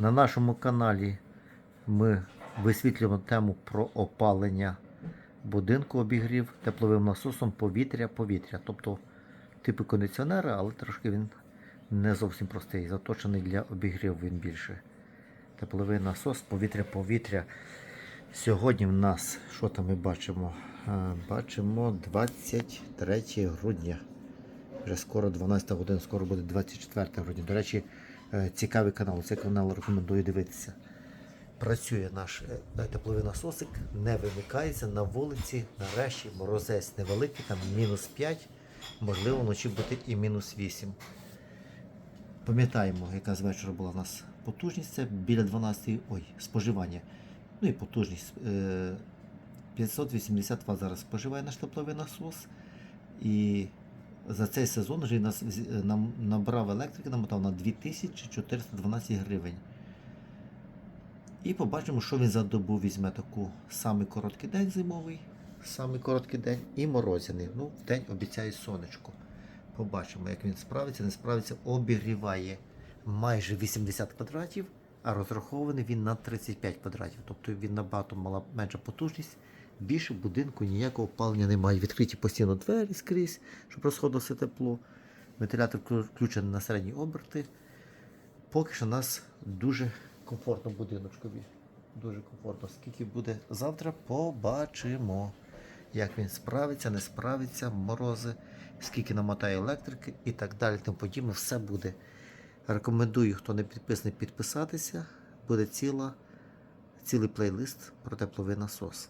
На нашому каналі ми висвітлюємо тему про опалення будинку обігрів тепловим насосом повітря-повітря. Тобто типу кондиціонера, але трошки він не зовсім простий. Заточений для обігріву він більше. Тепловий насос, повітря-повітря. Сьогодні в нас, що там ми бачимо? Бачимо 23 грудня. Вже скоро 12 година, скоро буде 24 грудня. До речі, цікавий канал. Цей канал рекомендую дивитися. Працює наш е, тепловий насосик, не вимикається на вулиці. Нарешті морозець невеликий, там мінус 5, можливо, вночі буде і мінус 8. Пам'ятаємо, яка з вечора була у нас потужність, це біля 12 ой, споживання. Ну і потужність. е, 580 Вт зараз споживає наш тепловий насос. І за цей сезон вже нас нам набрав електрики, намотав на 2412 гривень. І побачимо, що він за добу візьме таку самий короткий день зимовий, самий короткий день і морозяний. Ну, в день обіцяє сонечко. Побачимо, як він справиться, не справиться, обігріває майже 80 квадратів, а розрахований він на 35 квадратів. Тобто він набагато мала менша потужність. Більше в будинку ніякого опалення немає. Відкриті постійно двері скрізь, щоб розходилося тепло. Вентилятор включений на середні оберти. Поки що нас дуже комфортно будиночкові. Дуже комфортно. Скільки буде завтра, побачимо. Як він справиться, не справиться, морози, скільки намотає електрики і так далі. Тому подібне, все буде. Рекомендую, хто не підписаний, підписатися. Буде ціла, цілий плейлист про тепловий насос.